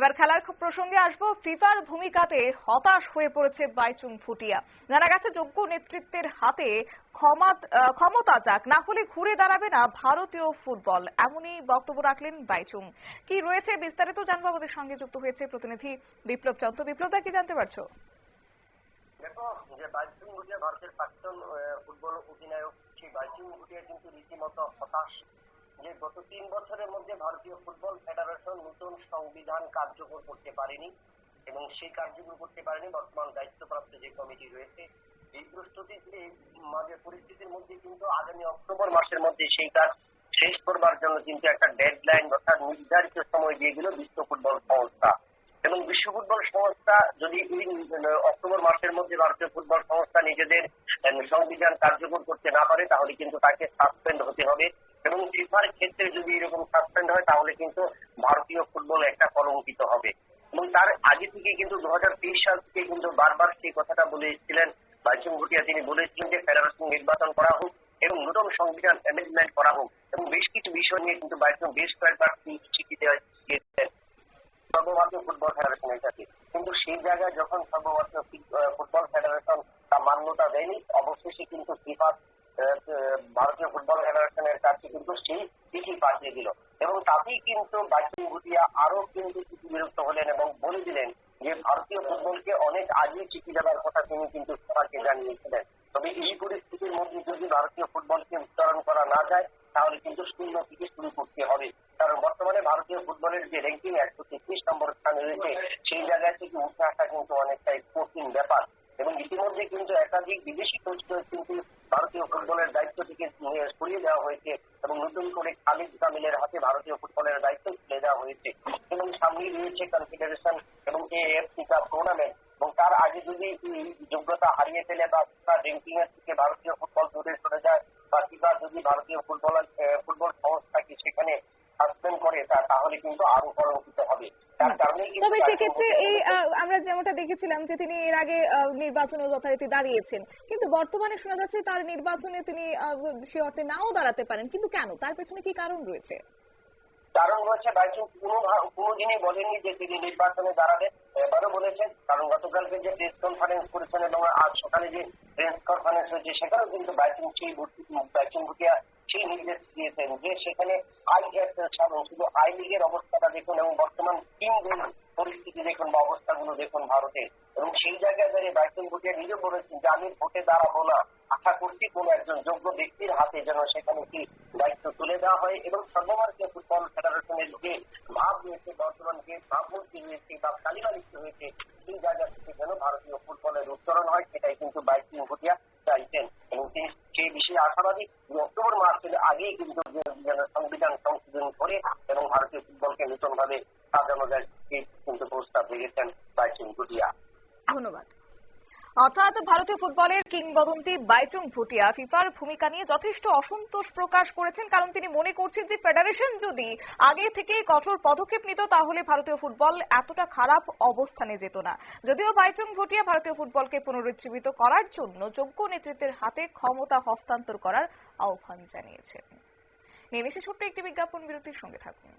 এবার খেলার প্রসঙ্গে আসব। ফিফার ভূমিকাতে হতাশ হয়ে পড়েছে বাইচুং ফুটিয়া জানা গেছে, যোগ্য নেতৃত্বের হাতে ক্ষমা ক্ষমতা যাক, না হলে ঘুরে দাঁড়াবে না ভারতীয় ফুটবল। এমনই বক্তব্য রাখলেন বাইচুং। কি রয়েছে বিস্তারিত জানব আমাদের সঙ্গে যুক্ত হয়েছে প্রতিনিধি বিপ্লব চন্দ্র। বিপ্লব কি জানতে পারছ? যে বাইচুং ভারতের প্রাক্তন ফুটবল অধিনায়ক হতাশ। যে গত তিন বছরের মধ্যে ভারতীয় ফুটবল সংবিধান কার্যকর করতে পারেনি এবং সেই কার্যকর করতে পারেনি বর্তমান দায়িত্বপ্রাপ্ত যে কমিটি রয়েছে। এই প্রস্তুতির মাঝে পরিস্থিতির মধ্যে কিন্তু আগামী অক্টোবর মাসের মধ্যে সেই কাজ শেষ করবার জন্য কিন্তু একটা ডেডলাইন অর্থাৎ নির্ধারিত সময় দিয়ে দিল বিশ্ব ফুটবল সংস্থা। এবং বিশ্ব ফুটবল সংস্থা যদি অক্টোবর মাসের মধ্যে ভারতীয় ফুটবল সংস্থা নিজেদের সংবিধান কার্যকর করতে না পারে তাহলে কিন্তু তাকে সাসপেন্ড হতে হবে। এবং ফিফার ক্ষেত্রে যদি এরকম সাসপেন্ড হয়, তাহলে কিন্তু ভারতীয় ফুটবল একটা কলঙ্কিত হবে। এবং তার আগে থেকে কিন্তু দু হাজার তেইশ সাল থেকে কিন্তু বারবার সেই কথাটা বলে এসেছিলেন বাইচুং ভুটিয়া। তিনি বলেছিলেন যে ফেডারেশন নির্বাচন করা হোক এবং নতুন সংবিধান অ্যামেন্ডমেন্ট করা হোক। এবং বেশ কিছু বিষয় নিয়ে কিন্তু বাইচুং বেশ কয়েকবার চিঠি দিয়েছিলেন। সর্বভারতীয় ফুটবল ফেডারেশনের কাছে কিন্তু সেই জায়গায় যখন সর্বভারতীয় ফুটবল ফেডারেশন তা মান্যতা দেয়নি, অবশেষে কিন্তু ফিফা ভারতীয় ফুটবল ফেডারেশনের কাছে কিন্তু সেই চিঠি পাঠিয়ে দিল। এবং তাতেই কিন্তু বাইচুং ভুটিয়া আরও কিন্তু বিরক্ত হলেন এবং বলে দিলেন যে, ভারতীয় ফুটবলকে অনেক আগে চিঠি দেওয়ার কথা তিনি কিন্তু সবাইকে জানিয়েছিলেন। তবে এই পরিস্থিতির মধ্যে যদি ভারতীয় ফুটবলকে উচ্চারণ করা না যায়, তাহলে কিন্তু শূন্য থেকে শুরু করতে হবে। কারণ বর্তমানে ভারতীয় ফুটবলের যে র্যাঙ্কিং একশো তেত্রিশ নম্বর স্থানে রয়েছে, সেই জায়গা থেকে উঠে আসা কিন্তু অনেকটাই কঠিন ব্যাপার। এবং ইতিমধ্যে কিন্তু একাধিক বিদেশি কোচকে কিন্তু ভারতীয় ফুটবলের দায়িত্ব থেকে সরিয়ে দেওয়া হয়েছে এবং নতুন করে খালিদ কামিলের হাতে ভারতীয় ফুটবলের দায়িত্ব তুলে দেওয়া হয়েছে। এবং সামনেই রয়েছে কনফেডারেশন এবং এএফসি কাপ টুর্নামেন্ট এবং তার আগে যদি যোগ্যতা হারিয়ে ফেলে বা র্যাঙ্কিং এর থেকে ভারতীয় ফুটবল দূরে সরে যায় বা ফিফা যদি ভারতীয় ফুটবল ফুটবল সংস্থাকে সেখানে সাসপেন্ড করে তাহলে কিন্তু আরও কলঙ্কিত হবে। তবে সেক্ষেত্রে এই আমরা যেমনটা দেখেছিলাম যে তিনি এর আগে নির্বাচনে যথারীতি দাঁড়িয়েছেন। কিন্তু বর্তমানে শোনা যাচ্ছে তার নির্বাচনে তিনি সে অর্থে নাও দাঁড়াতে পারেন। কিন্তু কেন? তার পেছনে কি কারণ রয়েছে? কারণ হচ্ছে বাইচুং কোনো কোনোদিনই বলেননি যে তিনি নির্বাচনে দাঁড়াবেন। এবারও বলেছেন কারণ গতকালকে যে প্রেস কনফারেন্স করেছেন এবং আজ সকালে যে প্রেস কনফারেন্স হয়েছে সেখানেও কিন্তু সেই ভর্তি ভুটিয়া সেই নির্দেশ দিয়েছেন যে সেখানে আই শুধু আই লিগের অবস্থাটা দেখুন এবং বর্তমান পরিস্থিতি দেখুন বা অবস্থাগুলো দেখুন ভারতের এবং সেই জায়গায় দাঁড়িয়ে ভুটিয়া নিজে বলেছেন যে আমি ভোটে দাঁড়াবো না। আশা করছি কোন একজন যোগ্য ব্যক্তির হাতে যেন সেখানে কি দায়িত্ব তুলে দেওয়া হয় এবং সর্বভারতীয় যে বর্তমান যে ভাবমূর্তি বা সেই জায়গা থেকে যেন ভারতীয় ফুটবলের উত্তরণ হয়, সেটাই কিন্তু ভুটিয়া চাইছেন। এবং তিনি সেই বিষয়ে আশাবাদী অক্টোবর মাসের আগেই কিন্তু সংবিধান সংশোধন করে এবং ভারতীয় ফুটবলকে নতুন ভাবে সাজানো যায় কিন্তু প্রস্তাব রেখেছেন বাইকিং ভুটিয়া ধন্যবাদ। অর্থাৎ ভারতীয় ফুটবলের কিংবদন্তি বাইচুং ভুটিয়া ফিফার ভূমিকা নিয়ে যথেষ্ট অসন্তোষ প্রকাশ করেছেন, কারণ তিনি মনে করছেন যে ফেডারেশন যদি আগে থেকে কঠোর পদক্ষেপ নিত, তাহলে ভারতীয় ফুটবল এতটা খারাপ অবস্থানে যেত না। যদিও বাইচুং ভুটিয়া ভারতীয় ফুটবলকে পুনরুজ্জীবিত করার জন্য যোগ্য নেতৃত্বের হাতে ক্ষমতা হস্তান্তর করার আহ্বান জানিয়েছেন। নিয়ে নিচ্ছে ছোট্ট একটি বিজ্ঞাপন বিরতির সঙ্গে থাকুন।